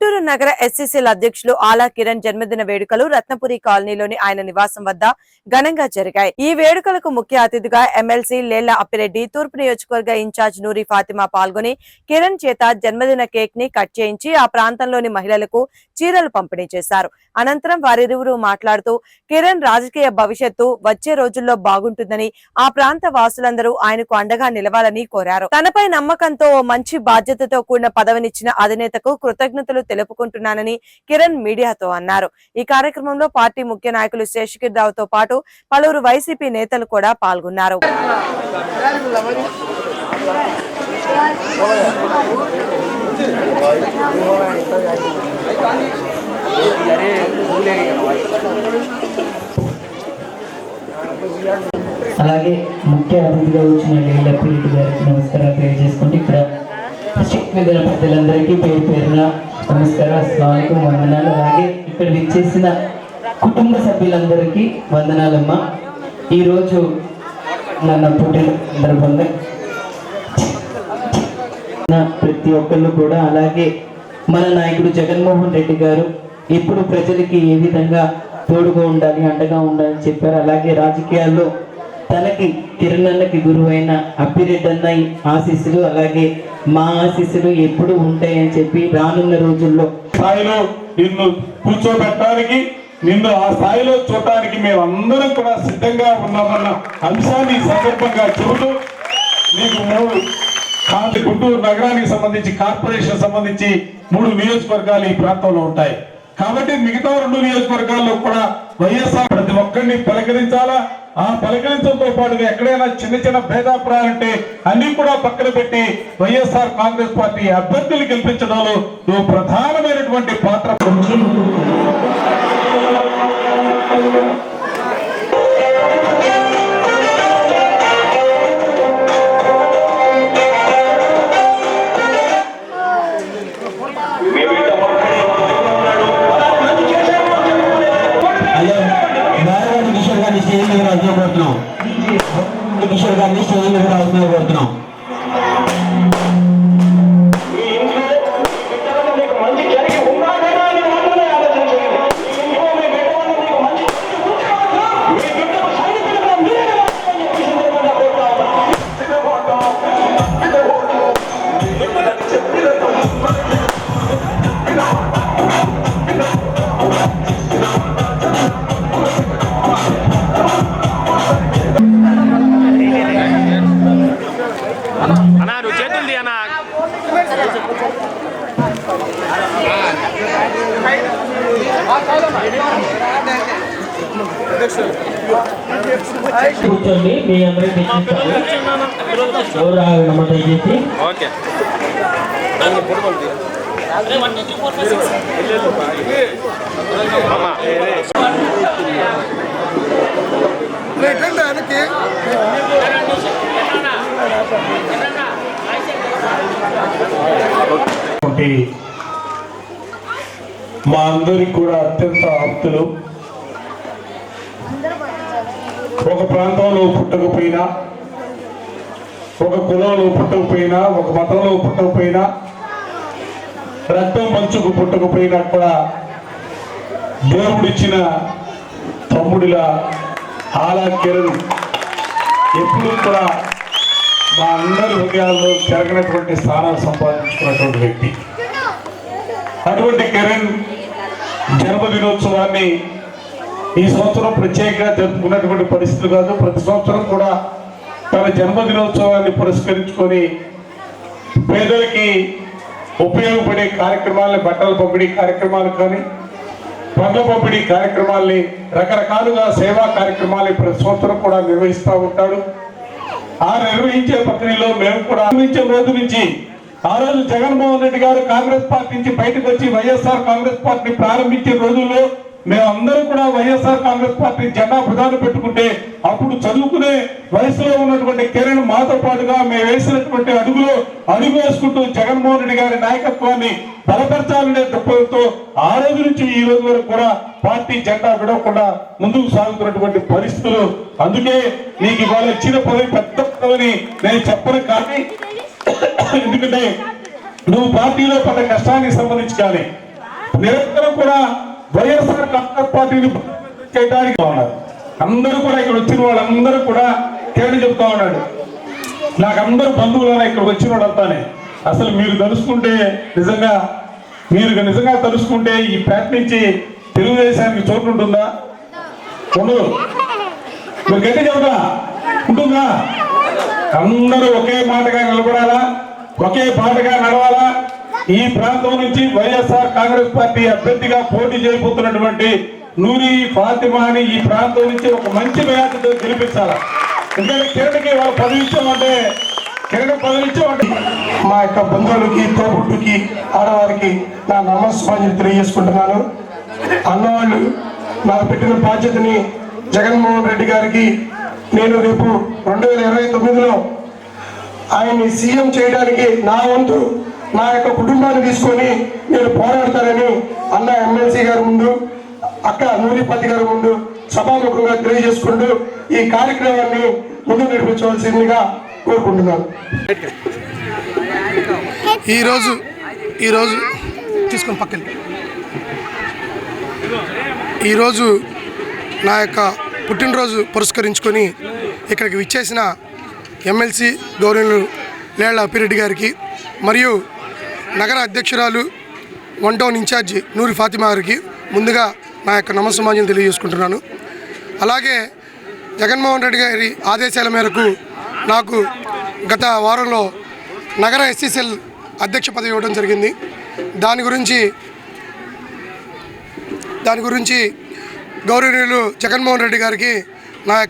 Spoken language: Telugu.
నగర ఎస్సీసీల అధ్యక్షులు ఆలా కిరణ్ జన్మదిన వేడుకలు రత్నపురి కాలనీలోని ఆయన నివాసం వద్ద ఘనంగా జరిగాయి. ఈ వేడుకలకు ముఖ్య అతిథిగా ఎమ్మెల్సీ లేలా అప్పిరెడ్డి తూర్పు నియోజకవర్గ ఇన్ఛార్జ్ నూరి ఫాతిమా పాల్గొని కిరణ్ చేత జన్మదిన కేక్ని కట్ చేయించి ఆ ప్రాంతంలోని మహిళలకు చీరలు పంపిణీ చేశారు. అనంతరం వారిరువురు మాట్లాడుతూ కిరణ్ రాజకీయ భవిష్యత్తు వచ్చే రోజుల్లో బాగుంటుందని ఆ ప్రాంత వాసులందరూ ఆయనకు అండగా నిలవాలని కోరారు. తనపై నమ్మకంతో ఓ మంచి బాధ్యతతో కూడిన పదవినిచ్చిన అధినేతకు కృతజ్ఞతలు తెలుపుకుంటున్నానని కిరణ్ మీడియాతో అన్నారు. ఈ కార్యక్రమంలో పార్టీ ముఖ్య నాయకులు శేషగిరి రావుతో పాటు పలువురు వైసీపీ నేతలు కూడా పాల్గొన్నారు. అలాగే ముఖ్య అతిథిగా వచ్చిన లీలప్రీతి గారికి నమస్కారాలు తెలియజేసుకుంటే ఇక్కడ డిస్ట్రిక్ట్ మీద పెద్దలందరికీ పేరు పేరున నమస్కారం అస్సలం వందనాలు. అలాగే ఇక్కడ విచ్చేసిన కుటుంబ సభ్యులందరికీ వందనాలమ్మా. ఈరోజు నన్ను పుట్టిన సందర్భంగా నా ప్రతి ఒక్కళ్ళు కూడా అలాగే మన నాయకుడు జగన్మోహన్ రెడ్డి గారు ఇప్పుడు ప్రజలకి ఏ విధంగా తోడుగా ఉండాలి అండగా ఉండాలని చెప్పారు. అలాగే రాజకీయాల్లో తనకి తిరునన్నకి గురువైన అప్పిరెడ్డి అన్నయ్య ఆశీస్సులు అలాగే మా ఆశీస్సులు ఎప్పుడు ఉంటాయని చెప్పి రానున్న రోజుల్లో స్థాయిలో నిన్ను కూర్చోబెట్టడానికి నిన్ను ఆ స్థాయిలో చూడటానికి మేమందరం కూడా సిద్ధంగా ఉన్నామన్న అంశాన్ని సందర్భంగా చెబుతూ నీకు మూడు కాంతి గుంటూరు నగరానికి సంబంధించి కార్పొరేషన్ సంబంధించి మూడు నియోజకవర్గాలు ఈ ప్రాంతంలో ఉంటాయి. కాబట్టి మిగతా రెండు నియోజకవర్గాల్లో కూడా వైఎస్ఆర్ ప్రతి ఒక్కరిని పలకరించాలా? ఆ పలకరించడంతో పాటుగా ఎక్కడైనా చిన్న చిన్న భేదాభిప్రాయాలంటే అన్ని కూడా పక్కన పెట్టి వైఎస్ఆర్ కాంగ్రెస్ పార్టీ అభ్యర్థులు గెలిపించడంలో ప్రధానమైనటువంటి పాత్ర. కూర్చోండి మీ అందరికీ ఓకే. ఒకటి మా అందరికి కూడా అత్యంత ఆప్తులు. ఒక ప్రాంతంలో పుట్టకపోయినా ఒక కులంలో పుట్టకపోయినా ఒక మతంలో పుట్టకపోయినా రక్తం పంచుకు పుట్టకపోయినా కూడా దేవుడిచ్చిన తమ్ముడిలా ఆలా కిరణ్ ఎప్పుడూ కూడా మా అందరి హృదయాల్లో చెరగనటువంటి స్థానాలు సంపాదించుకున్నటువంటి వ్యక్తి. అటువంటి కిరణ్ జన్మదినోత్సవాన్ని ఈ సంవత్సరం ప్రత్యేకంగా జరుపుకున్నటువంటి పరిస్థితులు కాదు. ప్రతి సంవత్సరం కూడా తన జన్మదినోత్సవాన్ని పురస్కరించుకొని పేదలకి ఉపయోగపడే కార్యక్రమాలని బట్టల పంపిణీ కార్యక్రమాలు కానీ పండ్ల పంపిణీ కార్యక్రమాల్ని రకరకాలుగా సేవా కార్యక్రమాలని ప్రతి సంవత్సరం కూడా నిర్వహిస్తూ ఉంటాడు. ఆ నిర్వహించే ప్రక్రియలో మేము కూడా నిర్వహించే రోజు నుంచి ఆ రోజు జగన్మోహన్ రెడ్డి గారు కాంగ్రెస్ పార్టీ నుంచి బయటకు వచ్చి వైఎస్ఆర్ కాంగ్రెస్ పార్టీ ప్రారంభించే రోజుల్లో మేమందరం కూడా వైఎస్ఆర్ కాంగ్రెస్ పార్టీ జెండా ప్రధాన పెట్టుకుంటే అప్పుడు చదువుకునే వయసులో ఉన్నటువంటి కిరణ్ మాతో పాటుగా మేము వేసినటువంటి అడుగులో అడుగు వేసుకుంటూ జగన్మోహన్ రెడ్డి గారి నాయకత్వాన్ని బలపరచాలనే దృక్పథంతో ఆ రోజు నుంచి ఈ రోజు వరకు కూడా పార్టీ జెండా విడవకుండా ముందుకు సాగుతున్నటువంటి పరిస్థితులు. అందుకే నీకు ఇవాళ ఇచ్చిన పదవి పెద్ద పదవిని నేను చెప్పను కానీ ఎందుకంటే నువ్వు పార్టీలో పడ్డ కష్టానికి సంబంధించి కానీ నిరంతరం కూడా వైఎస్ఆర్ కాంగ్రెస్ పార్టీని చేయడానికి ఉన్నారు. అందరూ కూడా ఇక్కడ వచ్చిన వాళ్ళందరూ కూడా తేడా చెప్తా ఉన్నాడు. నాకు అందరూ బంధువులైనా ఇక్కడికి వచ్చిన వాళ్ళంతానే. అసలు మీరు తలుసుకుంటే నిజంగా మీరు నిజంగా తలుసుకుంటే ఈ పేట నుంచి తెలుగుదేశానికి చోటు ఉంటుందా? ఉండదు. మీరు గట్టి చెబుతా ఉంటుందా? అందరూ ఒకే మాటగా నిలబడాలా? ఒకే పాటగా నడవాలా? ఈ ప్రాంతం నుంచి వైఎస్ఆర్ కాంగ్రెస్ పార్టీ అభ్యర్థిగా పోటీ చేయబోతున్నటువంటి నూరి ఫాతిమాని ఈ ప్రాంతం నుంచి ఒక మంచి మేయర్తో గెలిపించాలి? ఎందుకంటే కిరణ్కి వాళ్ళు పదవి ఇచ్చామంటే కిరణ్ పదవి మా యొక్క బంధువులకి తోబుట్టుకి ఆడవారికి నా నమస్కారం తెలియజేసుకుంటున్నాను. అన్నవాళ్ళు నాకు పెట్టిన బాధ్యతని జగన్మోహన్ రెడ్డి గారికి నేను రేపు రెండు వేల ఇరవై తొమ్మిదిలో ఆయన్ని సీఎం చేయడానికి నా వంతు నా యొక్క కుటుంబాన్ని తీసుకొని నేను పోరాడతానని అన్న ఎమ్మెల్సీ గారి ముందు అక్క నూరిపతి గారి ముందు సభాముఖంగా తెలియజేసుకుంటూ ఈ కార్యక్రమాన్ని ముందు నడిపించవలసిందిగా కోరుకుంటున్నాను. ఈరోజు ఈరోజు తీసుకొని పక్కన ఈరోజు నా యొక్క పుట్టినరోజు పురస్కరించుకొని ఇక్కడికి విచ్చేసిన ఎమ్మెల్సీ గౌరవులు లేళ్ళ అప్పిరెడ్డి గారికి మరియు నగర అధ్యక్షురాలు one town in-charge Noori Fatima గారికి ముందుగా నా యొక్క నమస్సమాజం తెలియజేసుకుంటున్నాను. అలాగే జగన్మోహన్ రెడ్డి గారి ఆదేశాల మేరకు నాకు గత వారంలో నగర ఎస్సీసీఎల్ అధ్యక్ష పదవి ఇవ్వడం జరిగింది. దాని గురించి దాని గురించి గౌరవనీయులు జగన్మోహన్ రెడ్డి గారికి